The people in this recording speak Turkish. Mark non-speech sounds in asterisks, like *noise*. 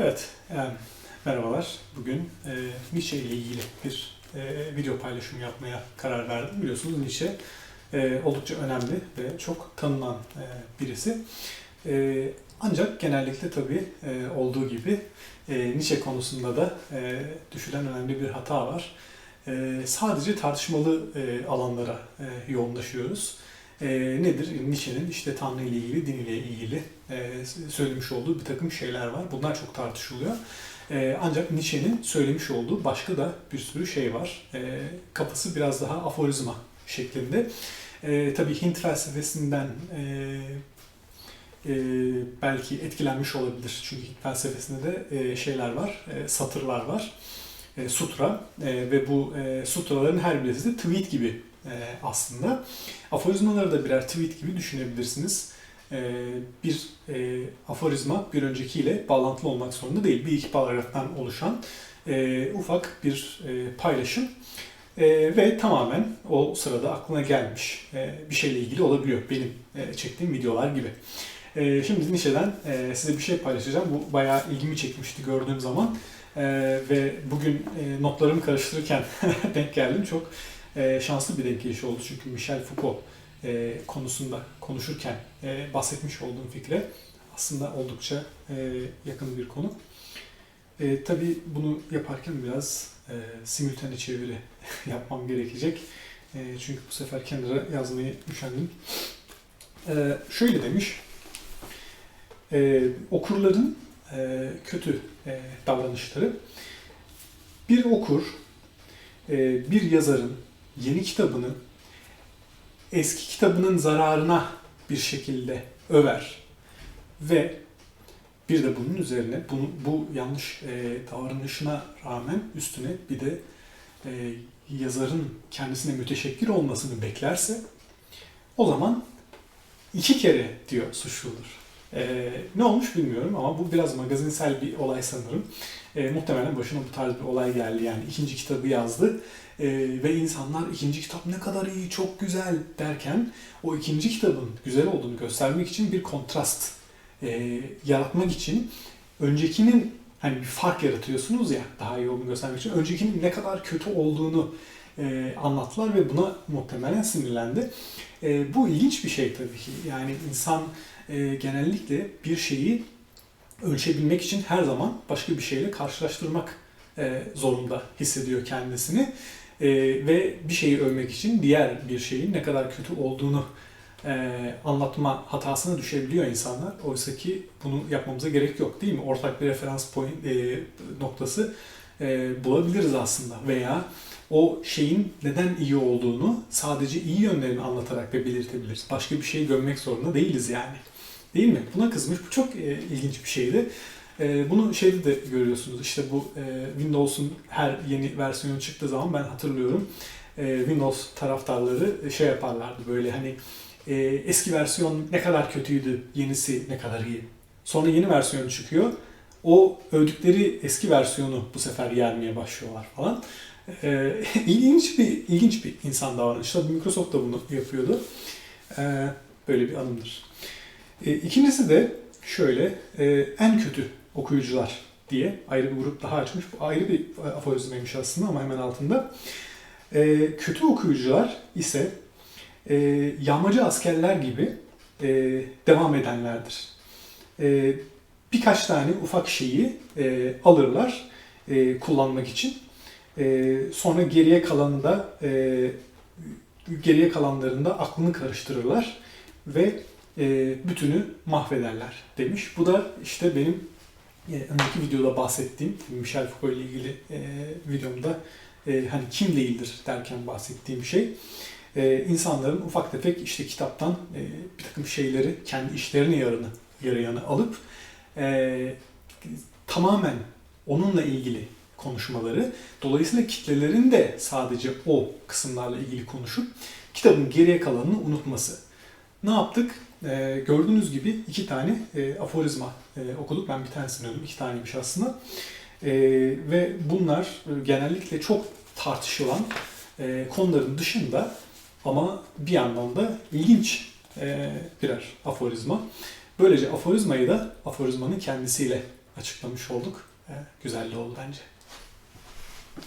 Evet, yani merhabalar. Bugün e, Nietzsche ile ilgili bir e, video paylaşımı yapmaya karar verdim. Biliyorsunuz Nietzsche e, oldukça önemli ve çok tanınan e, birisi. E, ancak genellikle tabii e, olduğu gibi e, Nietzsche konusunda da e, düşülen önemli bir hata var. E, sadece tartışmalı e, alanlara e, yoğunlaşıyoruz. E, nedir? Nietzsche'nin işte Tanrı ile ilgili, din ile ilgili e, söylemiş olduğu bir takım şeyler var. Bunlar çok tartışılıyor. E, ancak Nietzsche'nin söylemiş olduğu başka da bir sürü şey var. E, kafası biraz daha aforizma şeklinde. E, tabii Hint felsefesinden e, e, belki etkilenmiş olabilir. Çünkü Hint felsefesinde de e, şeyler var, e, satırlar var. E, sutra e, ve bu e, sutraların her birisi de tweet gibi e, aslında. Aforizmaları da birer tweet gibi düşünebilirsiniz. E, bir e, aforizma bir öncekiyle bağlantılı olmak zorunda değil. Bir iki paragraftan oluşan e, ufak bir paylaşım ve tamamen o sırada aklına gelmiş bir şeyle ilgili olabiliyor. Benim çektiğim videolar gibi. Şimdi Nietzsche'den size bir şey paylaşacağım. Bu bayağı ilgimi çekmişti gördüğüm zaman. Ve bugün notlarımı karıştırırken *laughs* denk geldim. Çok şanslı bir denk gelişi oldu. Çünkü Michel Foucault e, konusunda konuşurken e, bahsetmiş olduğum fikre aslında oldukça e, yakın bir konu. E, tabii bunu yaparken biraz e, simultane çeviri *laughs* yapmam gerekecek. E, çünkü bu sefer kenara yazmayı üşendim. E, şöyle demiş, e, okurların e, kötü e, davranışları. Bir okur, e, bir yazarın yeni kitabını eski kitabının zararına bir şekilde över ve bir de bunun üzerine bunu, bu yanlış e, davranışına rağmen üstüne bir de e, yazarın kendisine müteşekkir olmasını beklerse o zaman iki kere diyor suçludur. E, ne olmuş bilmiyorum ama bu biraz magazinsel bir olay sanırım. E, muhtemelen başına bu tarz bir olay geldi. Yani ikinci kitabı yazdı e, ve insanlar ikinci kitap ne kadar iyi, çok güzel derken o ikinci kitabın güzel olduğunu göstermek için bir kontrast e, yaratmak için öncekinin hani bir fark yaratıyorsunuz ya daha iyi olduğunu göstermek için öncekinin ne kadar kötü olduğunu e, anlattılar ve buna muhtemelen sinirlendi. E, bu ilginç bir şey tabii ki. Yani insan e, genellikle bir şeyi ölçebilmek için her zaman başka bir şeyle karşılaştırmak e, zorunda hissediyor kendisini. Ve bir şeyi övmek için diğer bir şeyin ne kadar kötü olduğunu anlatma hatasına düşebiliyor insanlar. Oysa ki bunu yapmamıza gerek yok değil mi? Ortak bir referans point, e, noktası e, bulabiliriz aslında. Veya o şeyin neden iyi olduğunu sadece iyi yönlerini anlatarak da belirtebiliriz. Başka bir şey gömmek zorunda değiliz yani. Değil mi? Buna kızmış. Bu çok e, ilginç bir şeydi. E, bunu şeyde de görüyorsunuz. İşte bu e, Windows'un her yeni versiyonu çıktığı zaman ben hatırlıyorum. E, Windows taraftarları şey yaparlardı böyle hani e, eski versiyon ne kadar kötüydü, yenisi ne kadar iyi. Sonra yeni versiyon çıkıyor. O övdükleri eski versiyonu bu sefer yermeye başlıyorlar falan. E, *laughs* ilginç bir ilginç bir insan davranışı. Microsoft da bunu yapıyordu. E, böyle bir anımdır. E, ikincisi de şöyle, e, en kötü okuyucular diye ayrı bir grup daha açmış. Bu ayrı bir aforizmaymış aslında ama hemen altında. E, kötü okuyucular ise e, yağmacı askerler gibi e, devam edenlerdir. E, birkaç tane ufak şeyi e, alırlar e, kullanmak için. E, sonra geriye kalanında e, geriye kalanlarında aklını karıştırırlar ve e, bütünü mahvederler demiş. Bu da işte benim e, önceki videoda bahsettiğim Michel Foucault ile ilgili e, videomda e, hani kim değildir derken bahsettiğim şey e, insanların ufak tefek işte kitaptan e, bir takım şeyleri kendi işlerini yarını yarayanı alıp e, tamamen onunla ilgili konuşmaları dolayısıyla kitlelerin de sadece o kısımlarla ilgili konuşup kitabın geriye kalanını unutması. Ne yaptık? E, gördüğünüz gibi iki tane e, aforizma e, okuduk. Ben bir tanesini öldüm. iki taneymiş aslında. E, ve bunlar e, genellikle çok tartışılan e, konuların dışında ama bir yandan da ilginç e, birer aforizma. Böylece aforizmayı da aforizmanın kendisiyle açıklamış olduk. E, güzel de oldu bence.